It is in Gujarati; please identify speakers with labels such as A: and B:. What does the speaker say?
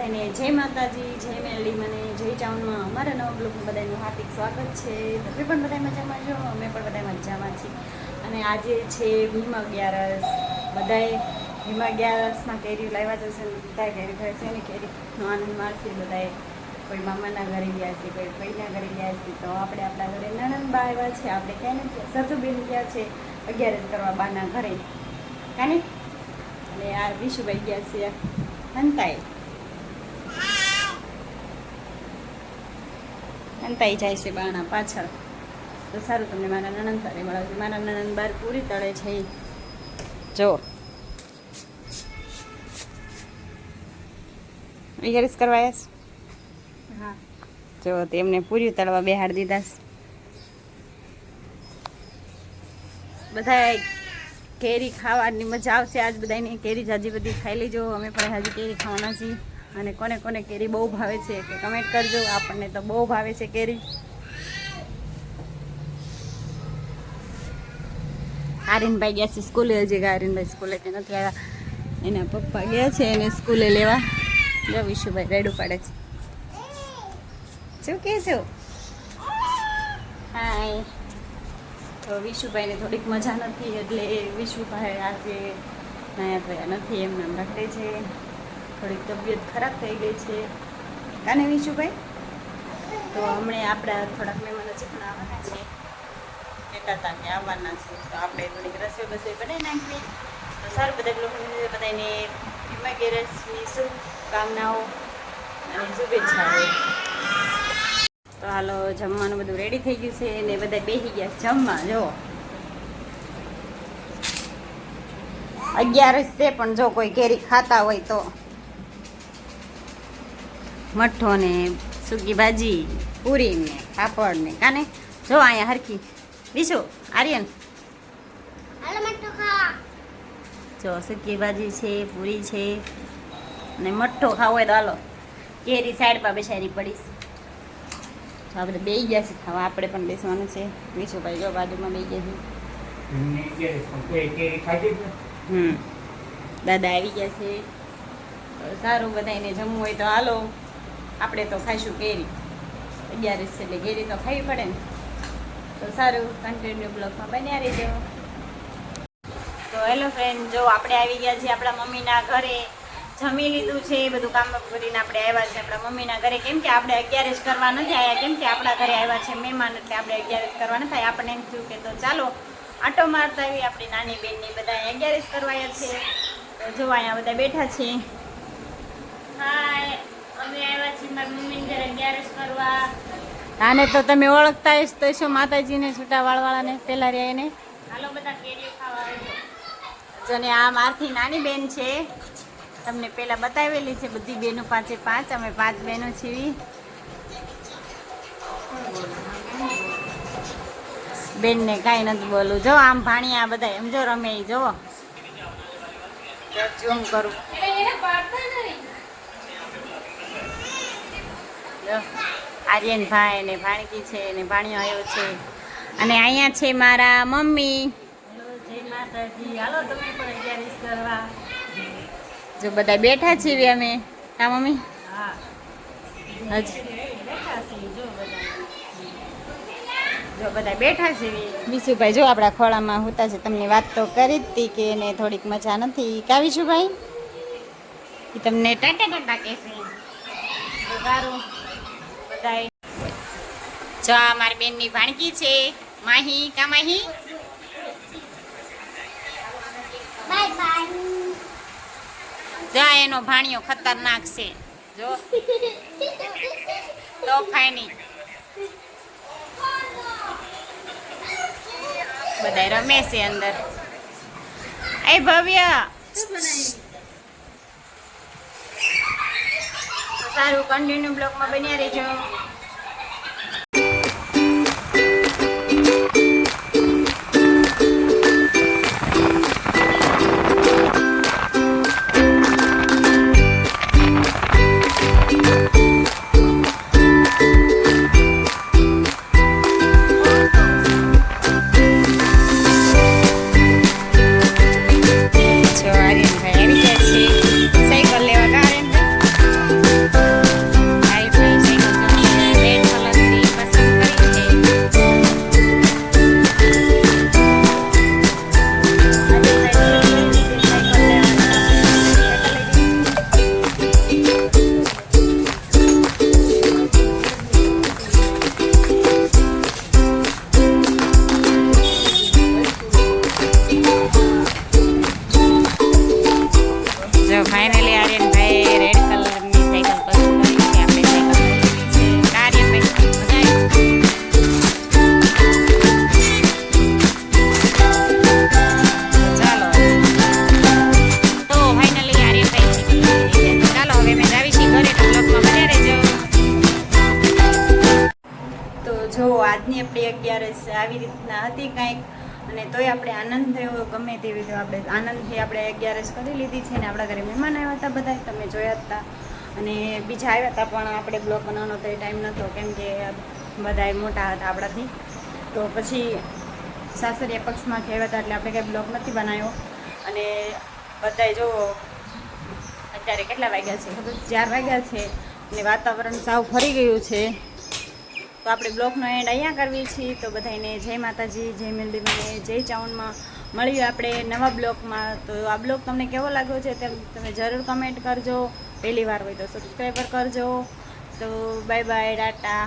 A: બધાને જય માતાજી, જય મેલડી મને, જય ટાઉનમાં અમારા નવા બ્લોગમાં બધાનું હાર્દિક સ્વાગત છે. તમે પણ બધા મજામાં છો? અમે પણ બધા મજામાં છીએ. અને આજે છે ભીમ અગિયારસ બધાએ ભીમ અગિયારસમાં કેરી લાવ્યા જશે બધાએ કેરી ખાય ને કેરીનો આનંદ મારશે બધાએ કોઈ મામાના ઘરે ગયા છે, કોઈ ભાઈના ઘરે ગયા છે, તો આપણે આપણા ઘરે નણંદબા આવ્યા છે. આપણે ક્યાંય નથી બેન ગયા છે અગિયારસ કરવા બાના ઘરે. કાને અને આ વિશુભાઈ ગયા છે હંતાઈ હંતાઈ જાય છે બાણા પાછળ. તો સારું તમને મારા નણંદ સાથે મળાવશે મારા નણંદ બાર પૂરી તળે છે. જો. અગિયારસ કરવાયા છે?
B: હા.
A: જો તેમને પૂરી તળવા બેહાડ દીધા બધા કેરી ખાવાની મજા આવશે. આજ બધાને કેરી જાજી બધી ખાઈ લેજો. અમે પણ હજી કેરી ખાવાના છીએ. અને કોને કોને કેરી બહુ ભાવે છે કે કમેન્ટ કરજો. આપણને તો બહુ ભાવે છે કેરી. આર્યનભાઈ ગયા છે સ્કૂલે. હજી આર્યનભાઈ સ્કૂલેથી નથી આવ્યા. એના પપ્પા ગયા છે એને સ્કૂલે લેવા. જો વિશુભાઈ રેડું પાડે છે. શું કે છો? હાય તો વિશુભાઈને થોડીક મજા નથી એટલે વિશુભાઈ આજે નાયા થયા નથી. એમ નામ રાખે છે. થોડીક તબિયત ખરાબ થઈ ગઈ છે. કાને વિશુભાઈ? તો હમણાં આપણા થોડાક મહેમાનો છે પણ આવવાના છે. કહેતા હતા કે આવવાના છે. તો આપણે થોડીક રસોઈ બસોઈ બનાવી નાખવી તો સારું બધા બધાને ભીમા ગેરસની શુભકામનાઓ અને શુભેચ્છાઓ. તો હાલો, જમવાનું બધું રેડી થઈ ગયું છે ને બધા બેસી ગયા જમવા જો અગિયારસ છે પણ જો કોઈ કેરી ખાતા હોય તો. મઠ્ઠો ને સૂકી ભાજી પૂરી ને પાપડ ને કાને જો અહીંયા હરખી. બીજુ આર્યન?
B: હાલો મટો ખા
A: જો સૂકી ભાજી છે પૂરી છે અને મઠ્ઠો ખાવો હોય તો હાલો. કેરી સાઈડ પર બેસાડી પડીશ. તો આપણે બેસી ગયા છે ખાવા આપણે પણ બેસવાનું છે. વિશુભાઈ જો બાજુમાં બે ગયા છે હમ. દાદા આવી ગયા છે. સારું સારું બધાને જમવું હોય તો હાલો. આપણે તો ખાઈશું કેરી. અગિયારસ એટલે કેરી તો ખાવી પડે ને. તો સારું કન્ટિન્યુ બ્લોગમાં બન્યા રહેજો. તો હેલો ફ્રેન્ડ જો આપણે આવી ગયા છીએ આપણા મમ્મીના ઘરે. જમી લીધું છે, એ બધું કામ કરીને આપણે આવ્યા છે આપણા મમ્મીના ઘરે. કેમ કે આપણે જ કરવા નથી આવ્યા કેમ કે આપણા ઘરે આવ્યા છે મહેમાન, એટલે આપણે અગિયારસ કરવા નથી આપણને એમ થયું કે તો ચાલો, આટો મારતા આવી આપણી નાની બેનની બધા અગિયારસ કરવાયા છે. તો જો અહીંયા બધા બેઠા છે. હાય અમે આવ્યા છીએ મારી મમ્મીને ઘરે અગિયારસ કરવા આને તો તમે ઓળખતા હશ તો શું માતાજીને છૂટા વાળવાળાને પેલા રહ્યા એને. હાલો બધા કેરીઓ ખાવા આવજો જો ને આ મારથી નાની બેન છે. તમને પેલા બતાવેલી છે બધી બેનો પાંચે પાંચ અમે પાંચ બહેનો છીએ બેનને કાંઈ નથી બોલું જો આમ ભાણિયા બધા એમ જો રમે જો. ઝૂમ કરું જો આર્યનભાઈ ને ભાણકી છે ને ભાણિયો આવ્યો છે. અને અહીંયા છે મારા મમ્મી. જો બધા બેઠા છીએ અમે. હા મમ્મી? હજી. જો બધા. બેઠા છે વિશુભાઈ જો આપણા ખોળામાં હોતા છે. તમને વાત તો કરી જ હતી કે એને થોડીક મજા નથી. કા વિશુભાઈ તમને ટાટા ટાટા કહેશે. સારું. બધાય. જો આ મારી બેનની ભાણકી છે માહી કા માહી?
B: Bye bye.
A: જા એનો ભાણિયો ખતરનાક છે. જો. તોફાની બધાય રમે છે અંદર. એ ભવ્ય. સારું કન્ટિન્યુ બ્લોકમાં બન્યા રહેજો. આવી રીતના હતી કાંઈક, અને તોય આપણે આનંદ થયો, ગમે તેવી રીતે આપણે આનંદથી આપણે અગિયારસ કરી લીધી છે, ને આપણા ઘરે મહેમાન આવ્યા હતા બધા, તમે જોયા હતા અને બીજા આવ્યા હતા, પણ આપણે બ્લોગ બનાવવાનો તો એ ટાઈમ નહોતો કેમ કે બધા મોટા હતા આપણાથી. તો પછી સાસરિયા પક્ષમાં કહેવા હતા, એટલે આપણે કંઈ બ્લોગ નથી બનાવ્યો. અને બધાય જો અત્યારે કેટલા વાગ્યા છે? ખબર? ચાર વાગ્યા છે અને વાતાવરણ સાવ ફરી ગયું છે. તો આપણે બ્લોગનો એન્ડ અહીંયા કરવી છીએ તો બધાને જય માતાજી, જય મેલડીમાં જય ચાવનમાં મળીએ આપણે નવા બ્લોગમાં તો આ બ્લોગ તમને કેવો લાગ્યો છે તેમ તમે જરૂર કમેન્ટ કરજો. પહેલી વાર હોય તો સબસ્ક્રાઈબર કરજો. તો બાય બાય ટાટા.